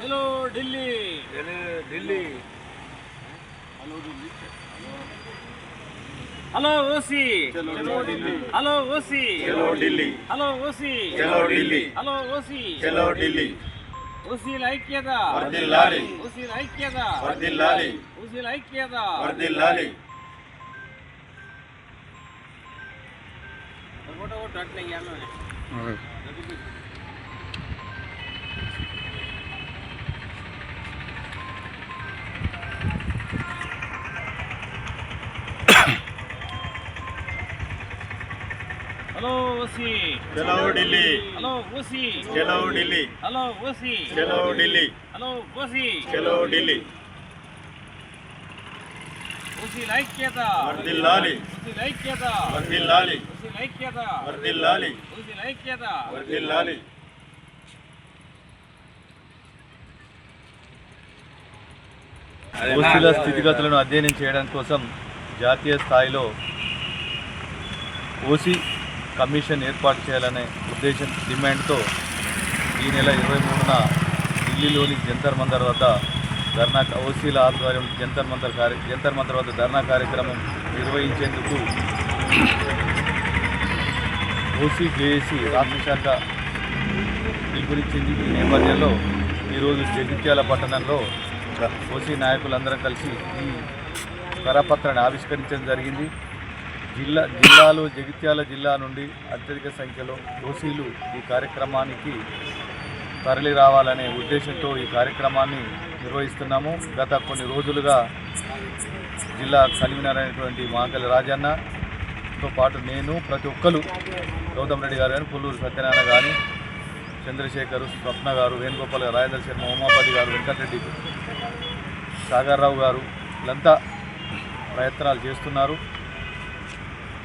Hello Delhi Delhi hello Delhi hello OC చలో Delhi hello ఓసి చలో ఢిల్లీ ఓసీల ఐక్యత వర్ధిల్లాలి ఓసీల ఐక్యత వర్ధిల్లాలి ఓసీల ఐక్యత వర్ధిల్లాలి హలో ఓసి. చలో ఢిల్లీ. హలో ఓసి. చలో ఢిల్లీ. హలో ఓసి. చలో ఢిల్లీ. హలో ఓసి. చలో ఢిల్లీ. వర్ధిల్లాలి ఓసీల ఐక్యత వర్ధిల్లాలి ఓసీల స్థితిగతులను అధ్యయనం చేయడం కోసం జాతీయ స్థాయిలో ఓసీ కమిషన్ ఏర్పాటు చేయాలనే ఉద్దేశం డిమాండ్తో ఈ నెల ఇరవై మూడున ఢిల్లీలోని జంతర్ మందర్ వద్ద ధర్నా ఓసీల ఆధ్వర్యం జంతర్ మందర్ కార్య జంతర్ మందర్ వద్ద ధర్నా కార్యక్రమం నిర్వహించేందుకు ఓసీ జేఏసీ రాష్ట్ర శాఖ పిలుపునిచ్చింది. ఈ నేపథ్యంలో ఈరోజు జగిత్యాల పట్టణంలో ఓసీ నాయకులందరం కలిసి ఈ కరపత్రాన్ని ఆవిష్కరించడం జరిగింది. జిల్లా జిల్లాలో జగిత్యాల జిల్లా నుండి అత్యధిక సంఖ్యలో ఓసీలు ఈ కార్యక్రమానికి తరలి రావాలనే ఉద్దేశంతో ఈ కార్యక్రమాన్ని నిర్వహిస్తున్నాము. గత కొన్ని రోజులుగా జిల్లా కన్వీనర్ అయినటువంటి మాకలి రాజన్నతో పాటు నేను ప్రతి ఒక్కరు గౌతమ్ రెడ్డి గారు కానీ పుల్లూరు సత్యనారాయణ కానీ చంద్రశేఖర్ స్వప్న గారు వేణుగోపాల్ గారు రాజేంద్ర శర్మ ఉమాపతి గారు వెంకటరెడ్డి సాగర్రావు గారు వీళ్ళంతా ప్రయత్నాలు చేస్తున్నారు.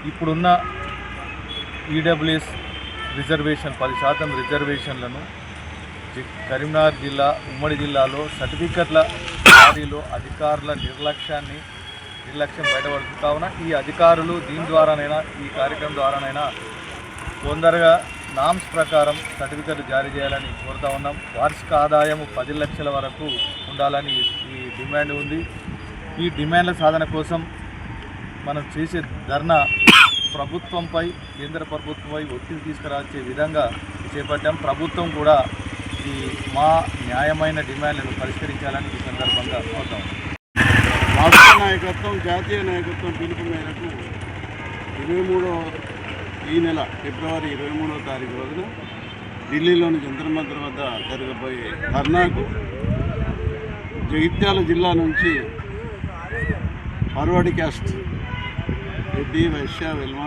ఇప్పుడున్న ఈడబ్ల్యూఎస్ రిజర్వేషన్ పది శాతం రిజర్వేషన్లను కరీంనగర్ జిల్లా ఉమ్మడి జిల్లాలో సర్టిఫికెట్ల జారీలో అధికారుల నిర్లక్ష్యాన్ని నిర్లక్ష్యం బయటపడుతుంది కావున ఈ అధికారులు దీని ద్వారానైనా ఈ కార్యక్రమం ద్వారానైనా తొందరగా నామ్స్ ప్రకారం సర్టిఫికెట్లు జారీ చేయాలని కోరుతా ఉన్నాం. వార్షిక ఆదాయం పది లక్షల వరకు ఉండాలని ఈ డిమాండ్ ఉంది. ఈ డిమాండ్ల సాధన కోసం మనం చేసే ధర్నా ప్రభుత్వంపై కేంద్ర ప్రభుత్వంపై ఒత్తిడి తీసుకురాచే విధంగా చేపట్టాం. ప్రభుత్వం కూడా ఈ మా న్యాయమైన డిమాండ్లను పరిష్కరించాలని ఈ సందర్భంగా కోరుతాం. రాష్ట్ర నాయకత్వం జాతీయ నాయకత్వం పిలుపు మేరకు ఇరవై మూడో ఈ నెల ఫిబ్రవరి ఇరవై మూడో తారీఖు రోజున ఢిల్లీలోని జంతర్మంత్ర వద్ద జరగబోయే ధర్నాకు జగిత్యాల జిల్లా నుంచి ఫార్వర్డ్ క్యాస్ట్ రెడ్డి వైశ్య వెల్మ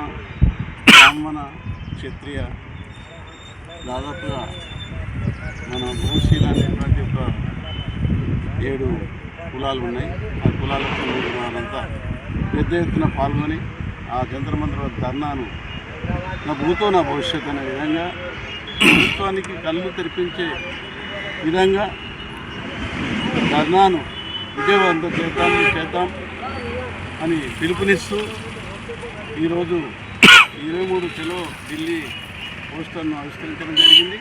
బ్రాహ్మణ క్షత్రియ దాదాపుగా మన భూశీల అనేటువంటి ఒక ఏడు కులాలు ఉన్నాయి. ఆ కులాలకు చెందిన వారంతా పెద్ద ఎత్తున పాల్గొని ఆ జంత్రమంత్ర ధర్నాను నా భూతో నా భవిష్యత్తు అనే విధంగా ప్రభుత్వానికి కళ్ళు తెరిపించే విధంగా ధర్నాను విజయవంతం చేద్దాం చేద్దాం అని పిలుపునిస్తూ ఈరోజు ఇరవై మూడు కిలో ఢిల్లీ పోస్టర్ను ఆవిష్కరించడం జరిగింది.